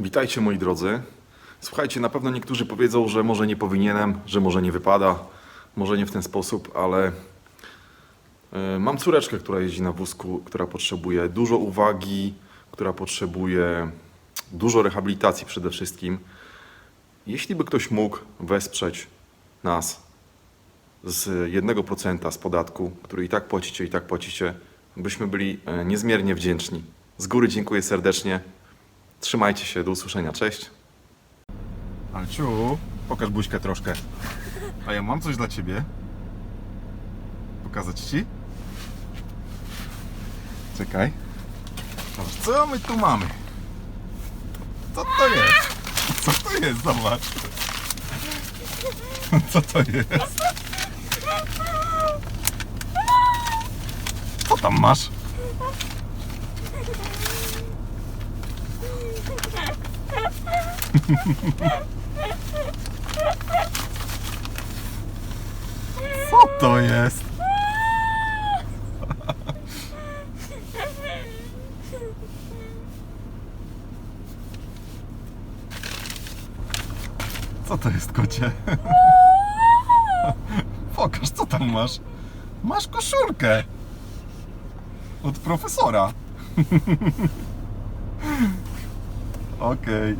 Witajcie moi drodzy. Słuchajcie, na pewno niektórzy powiedzą, że może nie powinienem, że może nie wypada, może nie w ten sposób, ale e, mam córeczkę, która jeździ na wózku, która potrzebuje dużo uwagi, która potrzebuje dużo rehabilitacji przede wszystkim. Jeśli by ktoś mógł wesprzeć nas z 1% z podatku, który i tak płacicie, i tak płacicie, byśmy byli e, niezmiernie wdzięczni. Z góry dziękuję serdecznie. Trzymajcie się, do usłyszenia. Cześć. Alciu, pokaż buźkę troszkę. A ja mam coś dla ciebie. Pokazać ci? Czekaj. Zobacz, co my tu mamy? Co to jest? Co to jest? Zobacz. Co to jest? Co tam masz? Co to jest? Co to jest, kocie? Pokaż, co tam masz. Masz koszulkę. Od profesora. Okej.